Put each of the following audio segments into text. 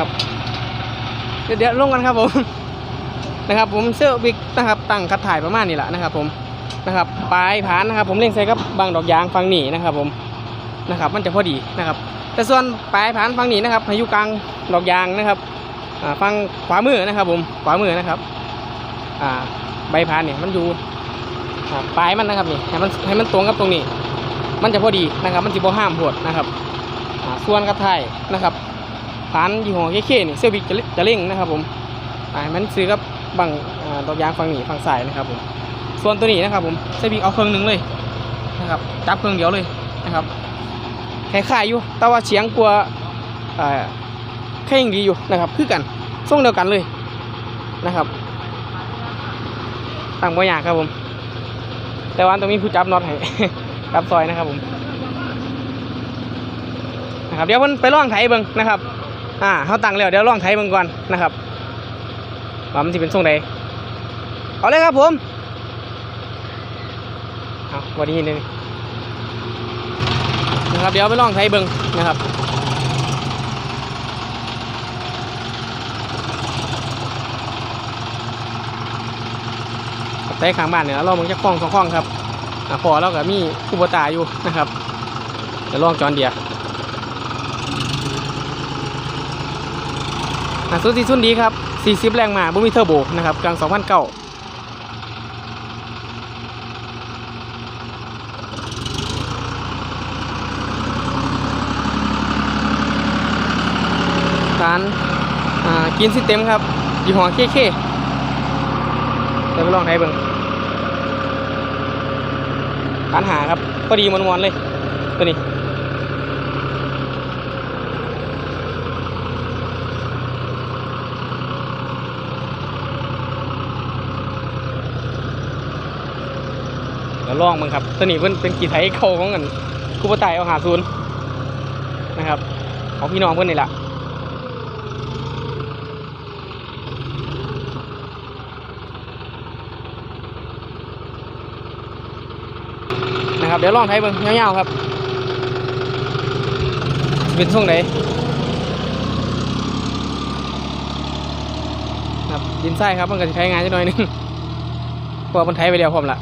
ครับ เดี๋ยวเดี๋ยวลงกันครับผมนะครับ ผมเสื้อวิกนะครับตั้งคัดถ่ายประมาณนี้แหละนะครับ ผมนะครับปลายผานนะครับ ผมเล่งใส่กับบางดอกยางฟังหนีนะครับ ผมนะครับ มันจะพอดีนะครับ แต่ส่วนปลายผานฟังหนีนะครับให้อยู่กลางดอกยางนะครับอ่าฟังขวามือนะครับ ผมขวามือนะครับใบผานเนี่ยมันอยู่ปลายมันนะครับนี่ให้มันให้มันตรงกับตรงนี้ มันจะพอดีนะครับ มันจะบ่ห้ามพวดนะครับส่วนกระถ่ายนะครับ ผานยี่ห้อเคๆนี่เสื้อวิกจะเร่งนะครับผมอ่ามันซื้อกับบางดอกยางฟังหนีฟังสายนะครับผมส่วนตัวนี้นะครับผมเสื้อวิกเอาเครื่องหนึ่งเลยนะครับจับเครื่องเดียวเลยนะครับคล้ายๆอยู่แต่ว่าเสียงกลัวาเอ่อแค่ยังดีอยู่นะครับคือกันส่งเดียวกันเลยนะครับต่างบ่อยากครับผม แต่ว่าต้องมีผู้จับน็อตให้จับซอยนะครับผมนะครับเดี๋ยวมันไปล่องไถเบิ่งนะครับ อ่าเขาตั้งแล้วเดี๋ยวลองไถเบิ่งก่อนนะครับว่ามันจะเป็นทรงใดเอาเลยครับผมเอาวันนี้นึงนะครับเดี๋ยวไปลองไทยเบิงนะครับไทยข้างบ้านเนี่ยเรามึงจะคล้องสองคล้องครับอะพอเราก็มีคูบตาอยู่นะครับเดี๋ยวลองจอนเดีย อะสุดที่สุดดีครับ 40 แรงมาบุมีเทอร์โบนะครับกลาง2009ร้านอ่ากินซิเต็มครับยี่ห้อเคเคเดี๋ยวไปลองไทยเบิ่งร้านหาครับพอดีมวนๆเลย ตัวนี้ เดี๋ยวลองมึงครับตัวนี้เพิ่นเป็นกีไทยเขาของกันคูปไตายเอาหาศูนนะครับของพี่น้องเพิ่นนี่แหละนะครับเดี๋ยวลองไทยเบิ่งยาวๆครับเป็นช่วงไหนครับดินทรายครับมันก็จะใช้งานจักหน่อยนึงพราะว่ามันไทยไปเดียวพร้อมละ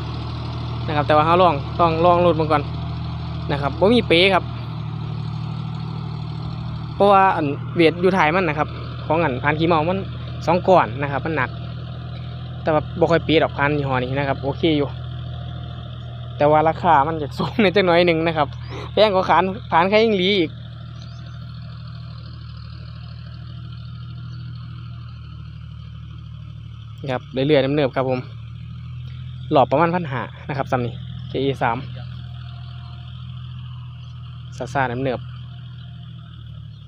นะครับ แต่ว่าเขาลองต้องลองรูดมันก่อนนะครับบ่มีเป๊ครับ เพราะว่าอันเวียดอยู่ถ่ายมันนะครับ ของอันพานขี้เมามันสองก่อนนะครับ มันหนัก แต่ว่าบ่ค่อยปีดอกพันยี่ห้อนี้นะครับ โอเคอยู่ แต่ว่าราคามันจะสูงในจังน้อยหนึ่งนะครับแพงกว่าขานขานแค่ยิงลีอีกครับเรื่อยๆน้ำเนิบๆครับผม หลอบประมาณพันหานะครับซัมนี่ KE สามซาซาน้ำเนิบ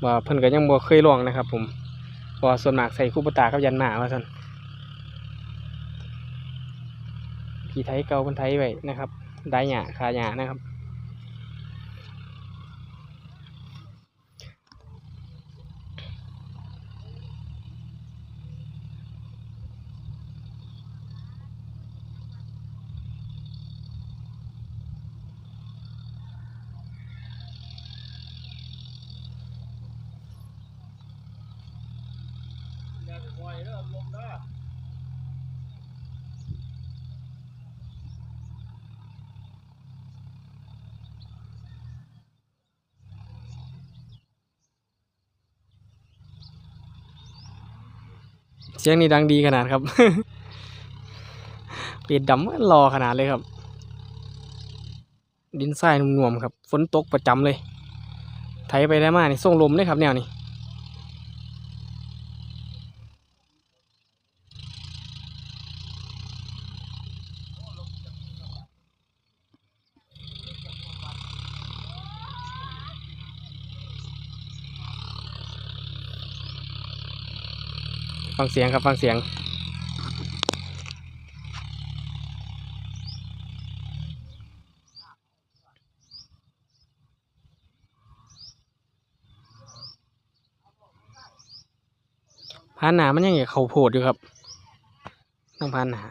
ว่าเพิ่นก็ยังบ่เคยลองนะครับ ผมเพราะว่าส่วนมากใส่คู่ปตากับยันหมาว่าซั่นผีไทยเก่าคนไทยไว้นะครับ ได้หยาคาหยานะครับ เสียงนี้ดังดีขนาดครับ เปียดดำรอขนาดเลยครับ ดินทรายนุ่มๆครับ ฝนตกประจำเลย ไถไปได้มากนี่ส่งลมเลยครับแนวนี้ ฟังเสียงครับฟังเสียง พานหนามันยังอยากเขาโพดอยู่ครับต้องพานหนา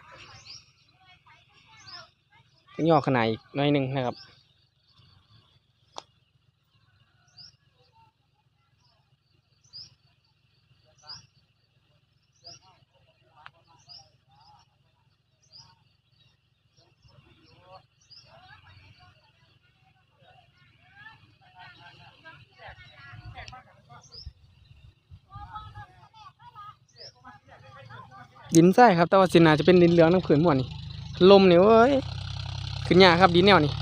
ย่อขนาดอีกหน้อยหนึงนะครับ ดินใส่ครับ แต่ว่าสินาจะเป็นดินเหลืองน้ำขืนหมดนี่ลมเนี่ยเว้ยขึ้นยากครับดินแนวนี่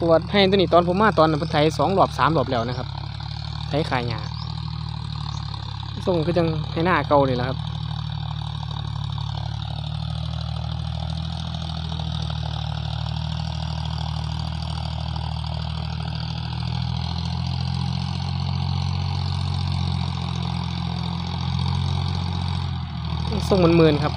ปวดให้ตัวนี้ตอนผมมาตอนนั้นไถสองรอบสามรอบแล้วนะครับไถขายหยาส่งคือจังให้หน้าเก่าเลยแล้วครับ ส่งมันเมินๆครับ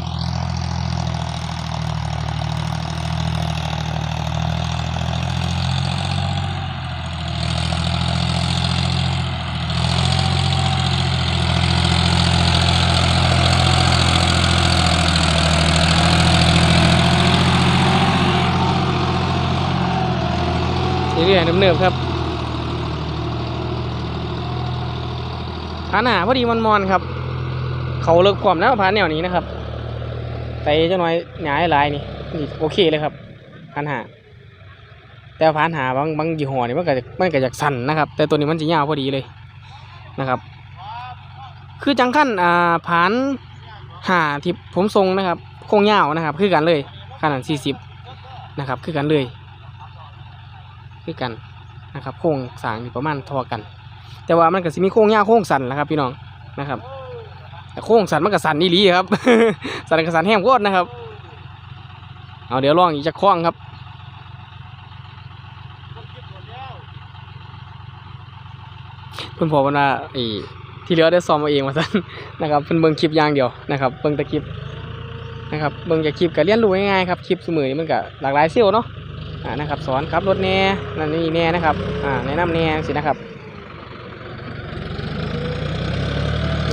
เรื่อยๆเนิบๆครับผาหนาพอดีมอนๆครับ เขาเลิกความแล้วผานแนวนี้นะครับไปเจ้าน้อยหงายลายนี่นี่โอเคเลยครับพันหาแต่ผานหาบางบางยี่ห้อนี่มันก็จะมันก็จากสั่นนะครับ แต่ตัวนี้มันจะยาวพอดีเลยนะครับ คือจังขั้นอ่าผานหาที่ผมทรงนะครับโค้งยาวนะครับ คือกันเลยขนาดสี่สิบนะครับ คือกันเลยคือกันนะครับโค้งสางอยู่ประมาณทอกัน แต่ว่ามันก็สิมีโค้งยาวโค้งสั่นนะครับพี่น้องนะครับ โค้งสันมันก็สันนี่ลีครับ สันกับสันแห้งโคตรนะครับ เอาเดี๋ยวลองอีกจะคล้องครับเพิ่อนบอว่าไอ้ที่เหลือได้ซ้อมเอาเองมาสันนะครับเพิ่อนเบิ่งคลิปอย่างเดียวนะครับเบิ่งแต่คลิปนะครับเบิ่งจากคลิปก็เรียนรู้ง่ายๆครับคลิปสมือนี้มันก็หลากหลายเซลล์เนาะอ่านะครับสอนขับรถแน่นั่นนี่แน่นะครับอ่าแนะนำแน่สินะครับ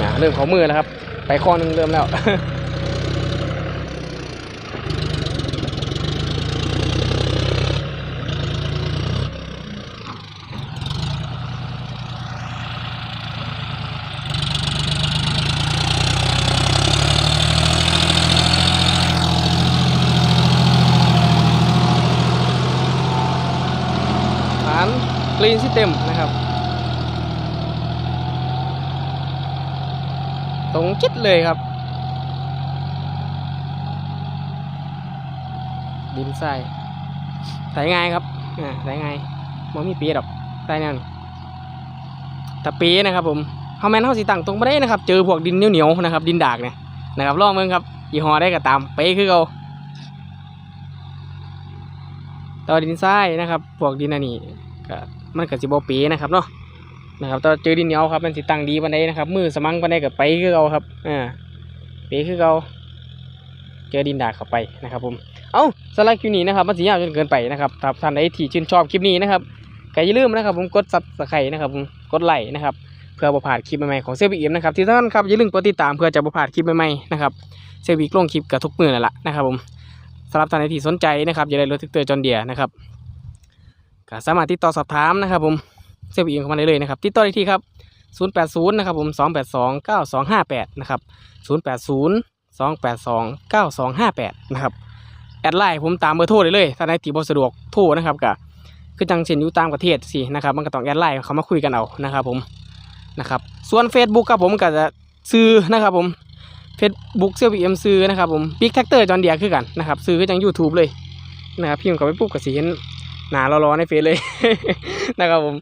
อ่า เริ่มเขามือแล้วครับ ไปข้อนึงเริ่มแล้วฐานกรีนซิสเต็มนะครับ ตรงจิตเลยครับ ดินทรายใส่ง่ายครับอ่าใส่ง่ายมันมีปีดอกใส่แน่นแต่ปีนะครับผมเฮาแมนเฮาสิตั้งตรงไม่ได้นะครับ เจอพวกดินเหนียวๆนะครับ ดินดากเนี่ยนะครับลองเบิ่งครับยี่ห้อได้ก็ตามเป๊คือเก่าตว่าดินทรายนะครับ พวกดินอันนี้ก็มันก็สิบ่ปีนะครับเนาะ นะครับแต่เจอดินเหนียวครับมันสิตั้งดีปานใดนะครับ มือสมังปานใดก็ไปคือเอาครับอ่าไปคือเอาเจอดินดาเข้าไปนะครับ ผมเอ้าสำหรับคลิปนี้นะครับมันสิยาวจนเกินไปนะครับถ้าท่านใดที่ชื่นชอบคลิปนี้นะครับก็อย่าลืมนะครับ ผมกดซับสไครต์นะครับผมกดไลค์นะครับเพื่อบ่พาดคลิปใหม่ๆของเซบีเอ็มนะครับที่สำคัญครับอย่าลืมกดติดตามเพื่อจะบ่พาดคลิปใหม่ๆนะครับเซบีกลงคลิปกับทุกมือนั่นแหละนะครับ ผมสำหรับท่านใดที่สนใจนะครับอย่าได้รถทึกเตอร์จอนเดียนะครับก็สามารถติดต่อสอบถามนะครับ ผม เซลล์อีเข้ามาได้เลยนะครับติดต่อได้ที่ครับ 080 นะครับผม 282 9258 นะครับ 080 282 9258 นะครับ แอดไลน์ผมตามเบอร์โทรได้เลย ถ้าในตีบสะดวกโทรนะครับก็คือจังเช่นอยู่ต่างประเทศสินะครับ มันก็ต้องแอดไลน์เขามาคุยกันเอานะครับผมนะครับส่วน Facebook ครับผมก็จะซื้อนะครับผม Facebook เซลล์บีเอ็มซื้อนะครับผม Big Tractor จอนเดียคือกันนะครับซื้อคือจัง YouTube เลยนะครับพิมพ์เข้าไปปุ๊บก็สิเห็น หน้ารอในเฟซเลย นะครับผม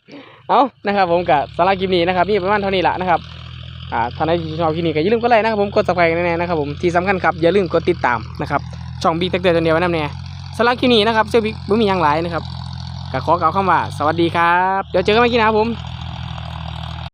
เอานะครับผมกับสาระคลิปนี้นะครับนี่ประมาณเท่านี้ละนะครับอ่าท่านใดที่ชอบคลิปนี้ก็อย่าลืมกดไลค์นะครับผมกด subscribe แน่ๆนะครับผมที่สำคัญครับอย่าลืมกดติดตามนะครับช่องบิ๊กแท็กเตอร์ตัวเดียวไว้นแน่สาระคลิปนี้นะครับเซลบิ๊กไม่มีอย่างไรนะครับก็ขอกล่าวคำว่าสวัสดีครับ เดี๋ยวเจอกันใหม่กินนะครับผม